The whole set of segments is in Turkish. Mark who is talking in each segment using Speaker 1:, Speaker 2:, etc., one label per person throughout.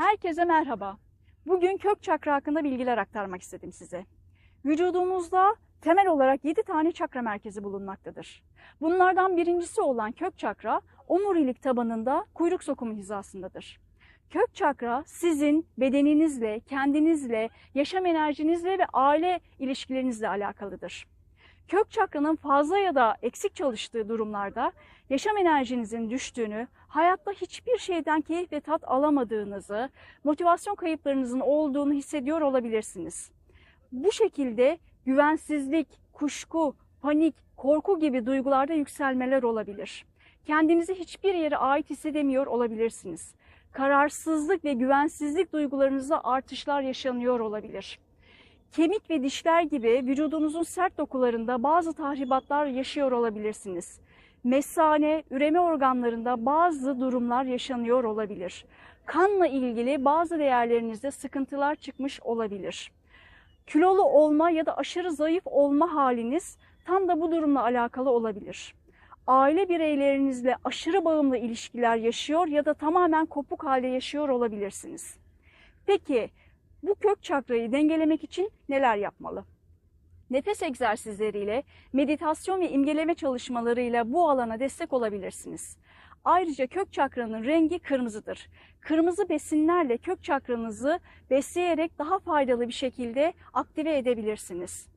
Speaker 1: Herkese merhaba. Bugün kök çakra hakkında bilgiler aktarmak istedim size. Vücudumuzda temel olarak 7 tane çakra merkezi bulunmaktadır. Bunlardan birincisi olan kök çakra omurilik tabanında kuyruk sokumu hizasındadır. Kök çakra sizin bedeninizle, kendinizle, yaşam enerjinizle ve aile ilişkilerinizle alakalıdır. Kök çakranın fazla ya da eksik çalıştığı durumlarda yaşam enerjinizin düştüğünü, hayatta hiçbir şeyden keyif ve tat alamadığınızı, motivasyon kayıplarınızın olduğunu hissediyor olabilirsiniz. Bu şekilde güvensizlik, kuşku, panik, korku gibi duygularda yükselmeler olabilir. Kendinizi hiçbir yere ait hissedemiyor olabilirsiniz. Kararsızlık ve güvensizlik duygularınızda artışlar yaşanıyor olabilir. Kemik ve dişler gibi vücudunuzun sert dokularında bazı tahribatlar yaşıyor olabilirsiniz. Mesane, üreme organlarında bazı durumlar yaşanıyor olabilir. Kanla ilgili bazı değerlerinizde sıkıntılar çıkmış olabilir. Kilolu olma ya da aşırı zayıf olma haliniz tam da bu durumla alakalı olabilir. Aile bireylerinizle aşırı bağımlı ilişkiler yaşıyor ya da tamamen kopuk halde yaşıyor olabilirsiniz. Peki bu kök çakrayı dengelemek için neler yapmalı? Nefes egzersizleriyle, meditasyon ve imgeleme çalışmalarıyla bu alana destek olabilirsiniz. Ayrıca kök çakranın rengi kırmızıdır. Kırmızı besinlerle kök çakranızı besleyerek daha faydalı bir şekilde aktive edebilirsiniz.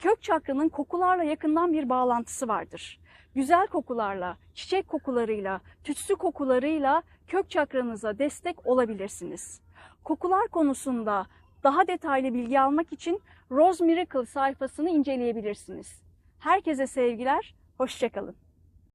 Speaker 1: Kök çakranın kokularla yakından bir bağlantısı vardır. Güzel kokularla, çiçek kokularıyla, tütsü kokularıyla kök çakranıza destek olabilirsiniz. Kokular konusunda daha detaylı bilgi almak için Rose Miracle sayfasını inceleyebilirsiniz. Herkese sevgiler, hoşçakalın.